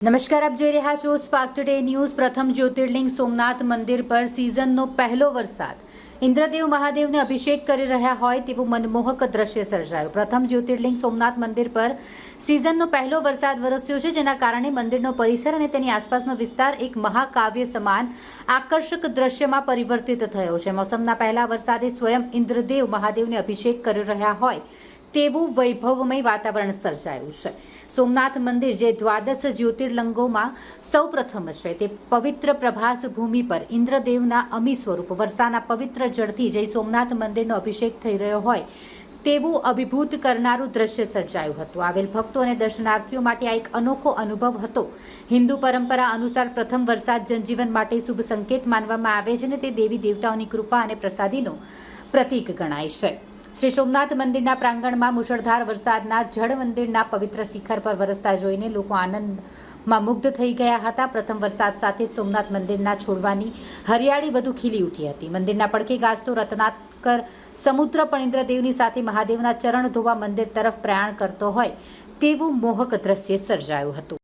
નમસ્કાર, આપ જોઈ રહ્યા છો સ્પાર્ક ટુડે ન્યૂઝ પ્રથમ જ્યોતિર્લિંગ સોમનાથ મંદિર પર સિઝનનો પહેલો વરસાદ. ઇન્દ્રદેવ મહાદેવને અભિષેક કરી રહ્યા હોય તેવું મનમોહક દ્રશ્ય સર્જાયું. પ્રથમ જ્યોતિર્લિંગ સોમનાથ મંદિર પર સિઝનનો પહેલો વરસાદ વરસ્યો છે, જેના કારણે મંદિરનો પરિસર અને તેની આસપાસનો વિસ્તાર એક મહાકાવ્ય સમાન, આકર્ષક દ્રશ્યમાં પરિવર્તિત થયો છે. મોસમના પહેલા વરસાદે સ્વયં ઇન્દ્રદેવ મહાદેવને અભિષેક કરી રહ્યા હોય તેવું વૈભવમય વાતાવરણ સર્જાયું છે. સોમનાથ મંદિર જે દ્વાદશ જ્યોતિર્લિંગોમાં સૌપ્રથમ છે, તે પવિત્ર પ્રભાસ ભૂમિ પર ઇન્દ્રદેવના અમી સ્વરૂપ વર્ષાના પવિત્ર જળથી જય સોમનાથ મંદિરનો અભિષેક થઈ રહ્યો હોય, તેવું અભિભૂત કરનારું દ્રશ્ય સર્જાયું હતું. આવેલ ભક્તો અને દર્શનાર્થીઓ માટે આ એક અનોખો અનુભવ હતો. હિન્દુ પરંપરા અનુસાર પ્રથમ વરસાદ જનજીવન માટે શુભ સંકેત માનવામાં આવે છે અને તે દેવી દેવતાઓની કૃપા અને પ્રસાદીનું પ્રતીક ગણાય છે. શ્રી સોમનાથ મંદિરના પ્રાંગણમાં મુશળધાર વરસાદના જળ મંદિરના પવિત્ર શિખર પર વરસતા જોઈને લોકો આનંદમાં મુગ્ધ થઈ ગયા હતા. પ્રથમ વરસાદ સાથે જ સોમનાથ મંદિરના છોડવાની હરિયાળી વધુ ખીલી ઉઠી હતી. મંદિરના પડખે ગાજતો રત્નાકર સમુદ્ર પણ ઇન્દ્રદેવની સાથે મહાદેવના ચરણ ધોવા મંદિર તરફ પ્રયાણ કરતો હોય તેવું મોહક દ્રશ્ય સર્જાયું હતું.